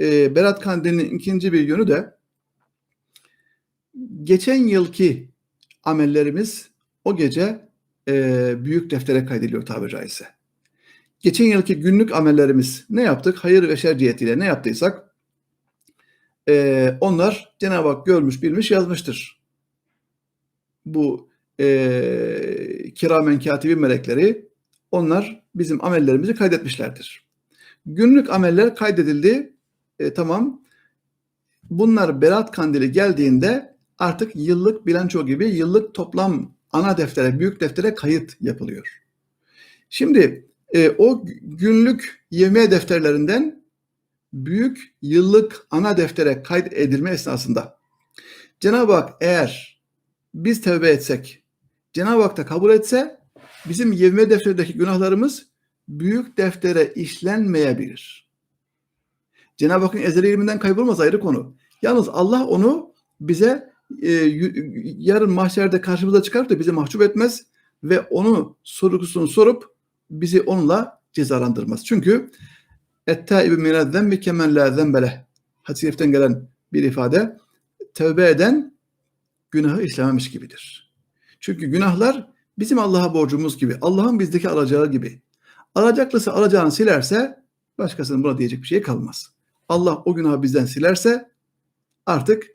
e, Berat Kandili'nin ikinci bir yönü de geçen yılki amellerimiz o gece e, büyük deftere kaydediliyor tabiri caizse. Geçen yılki günlük amellerimiz ne yaptık? Hayır ve şer cihetiyle ne yaptıysak e, onlar Cenab-ı Hak görmüş, bilmiş, yazmıştır. Bu e, kiramen katibi melekleri onlar bizim amellerimizi kaydetmişlerdir. Günlük ameller kaydedildi. E, tamam. Bunlar Berat Kandili geldiğinde artık yıllık bilanço gibi yıllık toplam ana deftere, büyük deftere kayıt yapılıyor. Şimdi e, o günlük yevmiye defterlerinden büyük yıllık ana deftere kayıt edilme esnasında Cenab-ı Hak eğer biz tevbe etsek, Cenab-ı Hak da kabul etse bizim yevmiye defterindeki günahlarımız büyük deftere işlenmeyebilir. Cenab-ı Hakk'ın ezeli ilminden kaybolmaz ayrı konu. Yalnız Allah onu bize e, yarın mahşerde karşımıza çıkarıp da bizi mahcup etmez ve onu sorgusunu sorup bizi onunla cezalandırmaz. Çünkü ettaibu minel zembi kemen la zembeleh hadis-i gelen bir ifade tövbe eden günahı işlememiş gibidir. Çünkü günahlar bizim Allah'a borcumuz gibi, Allah'ın bizdeki alacağı gibi. Alacaklısı alacağını silerse başkasının buna diyecek bir şey kalmaz. Allah o günahı bizden silerse artık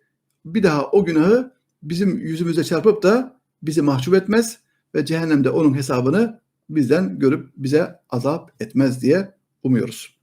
bir daha o günahı bizim yüzümüze çarpıp da bizi mahcup etmez ve cehennemde onun hesabını bizden görüp bize azap etmez diye umuyoruz.